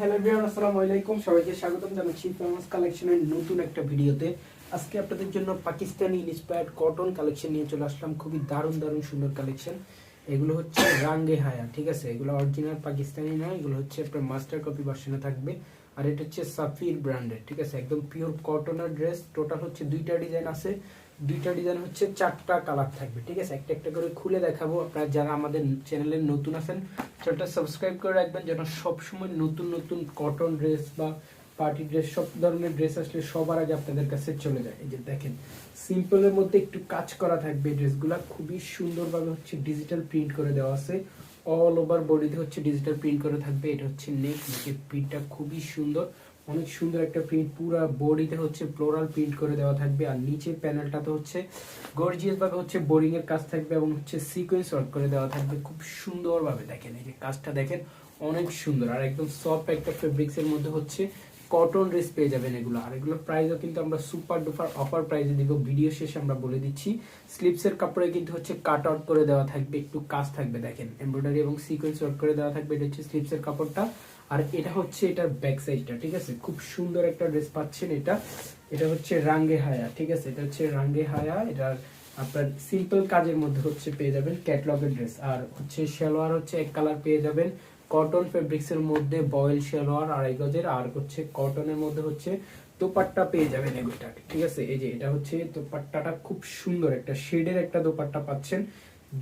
Hello একটা ভিডিওতে। আজকে আপনাদের জন্য পাকিস্তানি কটন কালেকশন নিয়ে চলে আসলাম। খুবই সুন্দর কালেকশন এগুলো হচ্ছে হায়া, ঠিক আছে? অরিজিনাল পাকিস্তানি এগুলো হচ্ছে আপনার মাস্টার কপি থাকবে। আর এটা হচ্ছে সাফির ব্র্যান্ডের ঠিক আছে? একদম পিওর কটনের ড্রেস টোটাল হচ্ছে দুইটা ডিজাইন আছে। দুইটা ডিজাইন হচ্ছে, চারটা কালার থাকবে, ঠিক আছে? একটা একটা করে খুলে দেখাবো। আপনারা যারা আমাদের চ্যানেলে নতুন আছেন চ্যানেলটা সাবস্ক্রাইব করে রাখবেন যেন সবসময় নতুন নতুন কটন ড্রেস বা পার্টি ড্রেস সব ধরনের ড্রেস আসলে সবার আগে আপনাদের কাছে চলে যায়। এই যে দেখেন সিম্পলের মধ্যে একটু কাজ করা থাকবে ড্রেসগুলা খুবই সুন্দরভাবে হচ্ছে ডিজিটাল প্রিন্ট করে দেওয়া আছে। অল ওভার বডিতে হচ্ছে ডিজিটাল প্রিন্ট করে থাকবে। এটা হচ্ছে নেক নেকের প্রিন্টটা খুবই সুন্দর। অনেক সুন্দর একটা প্রিন্ট পুরো বডিতে হচ্ছে ফ্লোরাল প্রিন্ট করে দেওয়া থাকবে। আর নিচে প্যানেলটাতে হচ্ছে গর্জিয়াস ভাবে হচ্ছে বোরিং এর কাজ থাকবে এবং হচ্ছে সিকোয়েন্স ওয়ার্ক করে দেওয়া থাকবে। খুব সুন্দরভাবে দেখেন, এই যে কাজটা দেখেন, অনেক সুন্দর। আর একদম সফট একটা ফেব্রিক্সের মধ্যে হচ্ছে কটন ড্রেস পেয়ে যাবেন এগুলো। আর এগুলো প্রাইসও কিন্তু আমরা সুপার ডুপার অফার প্রাইসে দিব। ভিডিও শেষে আমরা বলে দিচ্ছি স্লিপসের কাপড়ে কিন্তু হচ্ছে কাট আউট করে দেওয়া থাকবে, একটু কাজ থাকবে দেখেন। এমব্রয়ডারি এবং সিকোয়েন্স ওয়ার্ক করে দেওয়া থাকবে, এটা হচ্ছে স্লিপসের কাপড়টা। আর এটা হচ্ছে এটার ব্যাক সাইডটা ঠিক আছে? খুব সুন্দর একটা ড্রেস পাচ্ছেন এটা। এটা হচ্ছে রাঙ্গে হায়া ঠিক আছে? এটা হচ্ছে রাঙ্গে হায়া এটার আপনার সিম্পল কাজের মধ্যে হচ্ছে পেয়ে যাবেন ক্যাটলগের ড্রেস আর হচ্ছে সালোয়ার হচ্ছে এক কালার পেয়ে যাবেন। কটন ফেব্রিক্স এর মধ্যে বয়েল সালোয়ার আড়াই গজের, আর হচ্ছে কটনের মধ্যে হচ্ছে দোপাট্টা পেয়ে যাবেন এগুলোটা ঠিক আছে? এই যে, এটা হচ্ছে দোপাট্টাটা খুব সুন্দর, একটা শেডের একটা দোপাট্টা পাচ্ছেন।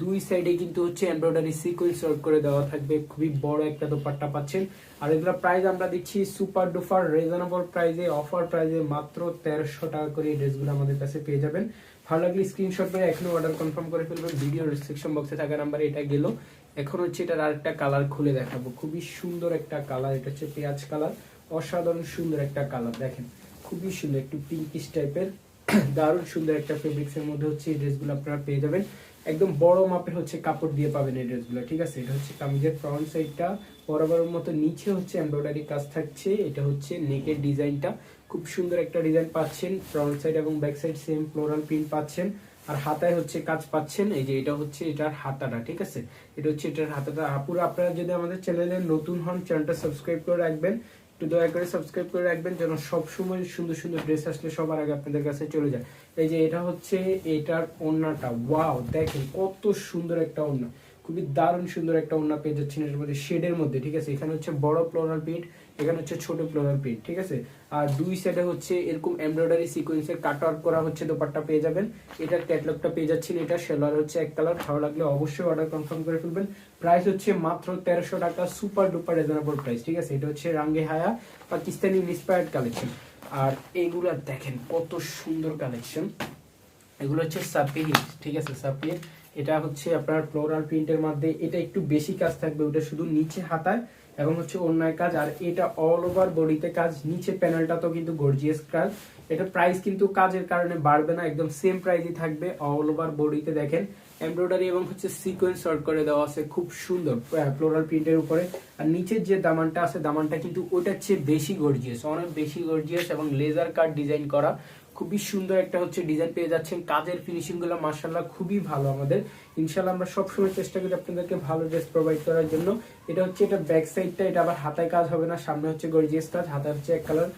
দুই সাইডে কিন্তু হচ্ছে এমব্রয়ডারি সিকোয়েন্স ওয়ার্ক করে দেওয়া থাকবে, খুবই বড় একটা দোপাট্টা পাচ্ছেন। আর এগুলো প্রাইস আমরা দিচ্ছি সুপার ডুপার রিজনেবল প্রাইসে অফার প্রাইসে মাত্র তেরোশো টাকা করে এই ড্রেসগুলো আমাদের কাছে পেয়ে যাবেন। ভালো লাগলে স্ক্রিনশট করে এখনও অর্ডার কনফার্ম করে ফেলবেন। ভিডিও রেস্ট্রিকশন বক্সে থাকা নাম্বারে এটা গেল। এখন হচ্ছে এটার আরেকটা কালার খুলে দেখাবো। খুবই সুন্দর একটা কালার এটা হচ্ছে পেঁয়াজ কালার অসাধারণ সুন্দর একটা কালার দেখেন। খুবই সুন্দর, একটু পিঙ্কিশ টাইপের দারুণ সুন্দর একটা ফেব্রিক্স এর মধ্যে হচ্ছে এই ড্রেসগুলো আপনারা পেয়ে যাবেন। একদম বড় মাপের হচ্ছে কাপড় দিয়ে পাবেন এই ড্রেসগুলো ঠিক আছে? এটা হচ্ছে কামিজের ফ্রন্ট সাইডটা বরাবরের মতো নিচে হচ্ছে এমব্রয়ডারি কাজ থাকছে, এটা হচ্ছে নেকের ডিজাইনটা খুব সুন্দর একটা ডিজাইন পাচ্ছেন ফ্রন্ট সাইড এবং back side same floral print পাচ্ছেন। আর হাতায় হচ্ছে কাজ পাচ্ছেন, এই যে এটা হচ্ছে এটার হাতাটা, ঠিক আছে? এটা হচ্ছে এটার হাতাটা। আপুরা, আপনারা যদি আমাদের চ্যানেলে নতুন হন, চ্যানেলটা সাবস্ক্রাইব করে রাখবেন। একটু দয়া করে সাবস্ক্রাইব করে রাখবেন যেন সবসময় সুন্দর সুন্দর ড্রেস আসলে সবার আগে আপনাদের কাছে চলে যায়। এই যে এটা হচ্ছে এটার ওড়নাটা। ওয়াও, দেখেন কত সুন্দর একটা ওড়না। খুবই দারুণ সুন্দর একটা ওড়না পেয়ে যাচ্ছেন এর মধ্যে, শেডের মধ্যে, ঠিক আছে? এখানে হচ্ছে বড় ফ্লোরাল প্রিন্ট এখানে হচ্ছে ছোট ফ্লোরাল প্রিন্ট ঠিক আছে? আর দুই সাইডে হচ্ছে এরকম এমব্রয়ডারি সিকোয়েন্সের কাট আউট করা হচ্ছে, দোপাট্টা পেয়ে যাবেন। এটার ক্যাটলগটা পেয়ে যাচ্ছেন, এটা সেলার হচ্ছে এক কালার ভালো লাগলে অবশ্যই অর্ডার কনফার্ম করে ফেলবেন। প্রাইস হচ্ছে মাত্র তেরোশো টাকা সুপার ডুপার রিজনেবল প্রাইস ঠিক আছে? এটা হচ্ছে রাঙ্গে হায়া পাকিস্তানি ইন্সপায়ার্ড কালেকশন আর এইগুলা দেখেন কত সুন্দর কালেকশন এগুলো হচ্ছে সাপির, ঠিক আছে? সাপির। এটা হচ্ছে আপনার ফ্লোরাল প্রিন্টের মধ্যে, এটা একটু বেশি কাজ থাকবে, ওটা শুধু নিচে হাতায়। এবং হচ্ছে অন্যায় কাজ, আর এটা অল ওভার বডিতে কাজ, নিচে প্যানেলটা তো কিন্তু গর্জিয়াস কাজ। এটা প্রাইস কিন্তু কাজের কারণে বাড়বে না, একদম সেম প্রাইসই থাকবে অল ওভার বডিতে দেখেন। এমব্রয়ডারি এবং হচ্ছে সিকোয়েন্স শর্ট করে দেওয়া আছে, খুব সুন্দর ফ্লোরাল প্রিন্টের উপরে। আর নিচের যে দামানটা আছে, দামানটা কিন্তু ওটার চেয়ে বেশি গর্জিয়াস অনেক বেশি গর্জিয়াস এবং লেজার কাট ডিজাইন করা। খুবই সুন্দর একটা হচ্ছে ডিজাইন পেয়ে যাচ্ছেন। কাজের ফিনিশিংগুলো মার্শাল্লাহ খুবই ভালো আমাদের। ইনশাল্লাহ আমরা সবসময় চেষ্টা করি আপনাদেরকে ভালো ড্রেস প্রোভাইড করার জন্য। এটা হচ্ছে, এটা ব্যাক সাইডটা এটা আবার হাতায় কাজ হবে না, সামনে হচ্ছে গর্জিয়াস কাজ হাতে হচ্ছে এক কালার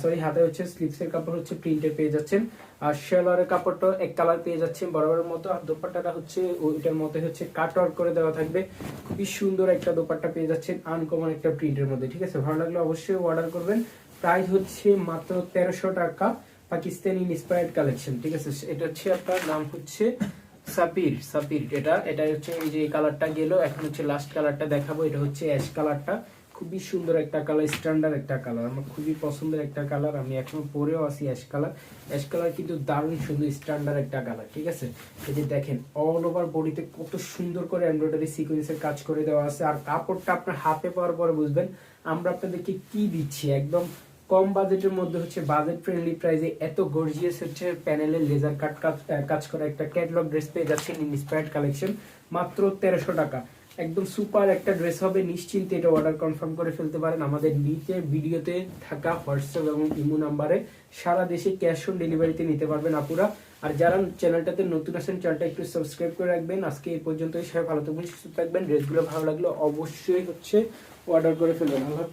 সরি হাতে হচ্ছে স্লিপসের কাপড় হচ্ছে প্রিন্টের পেয়ে যাচ্ছেন। আর শেলারের কাপড়টা এক কালার পেয়ে যাচ্ছেন বরাবরের মতো। আর দোপাট্টাটা হচ্ছে ওইটার মধ্যে হচ্ছে কাট আউট করে দেওয়া থাকবে। খুবই সুন্দর একটা দোপাট্টা পেয়ে যাচ্ছেন আনকমন একটা প্রিন্টের মধ্যে, ঠিক আছে? ভালো লাগলে অবশ্যই অর্ডার করবেন। প্রাইস হচ্ছে মাত্র তেরোশো টাকা। পাকিস্তানি ইন্সপায়ার্ড কালেকশন ঠিক আছে? এটা হচ্ছে আপনার নাম হচ্ছে সাপির সাপির। এটা এটা হচ্ছে এই যে কালারটা গেল, এখন হচ্ছে লাস্ট কালারটা দেখাবো, এটা হচ্ছে অ্যাশ কালারটা খুবই সুন্দর একটা কালার স্ট্যান্ডার্ড একটা কালার আমার খুবই পছন্দের একটা কালার আমি এখনও পরেও আছি অ্যাশ কালার অ্যাশ কালার কিন্তু দারুণ সুন্দর স্ট্যান্ডার্ড একটা কালার ঠিক আছে? এই যে দেখেন অল ওভার বডিতে কত সুন্দর করে এমব্রয়ডারি সিকোয়েন্সের কাজ করে দেওয়া আছে, আর কাপড়টা আপনার হাতে পাওয়ার পরে বুঝবেন, আমরা আপনাদেরকে কি দিচ্ছি? একদম কম বাজেটের মধ্যে হচ্ছে বাজেট ফ্রেন্ডলি প্রাইসে এত গর্জিয়াস হচ্ছে প্যানেলের লেজার কাট কাজ করা একটা ক্যাটলগ ড্রেস পেয়ে যাচ্ছেন ইন্সপায়ার্ড কালেকশন মাত্র তেরোশো টাকা। একদম সুপার একটা ড্রেস হবে, নিশ্চিন্তে এটা অর্ডার কনফার্ম করে ফেলতে পারেন আমাদের নিচে ভিডিওতে থাকা হোয়াটসঅ্যাপ এবং ইমো নাম্বারে সারা দেশে ক্যাশ অন ডেলিভারিতে নিতে পারবেন আপুরা। আর যারা চ্যানেলটাতে নতুন আছেন চ্যানেলটা একটু সাবস্ক্রাইব করে রাখবেন। আজকে এই পর্যন্তই, সবাই ভালো থাকবেন, সুস্থ থাকবেন। ড্রেসগুলো ভালো লাগলে অবশ্যই হচ্ছে অর্ডার করে ফেলবেন। আল্লাহ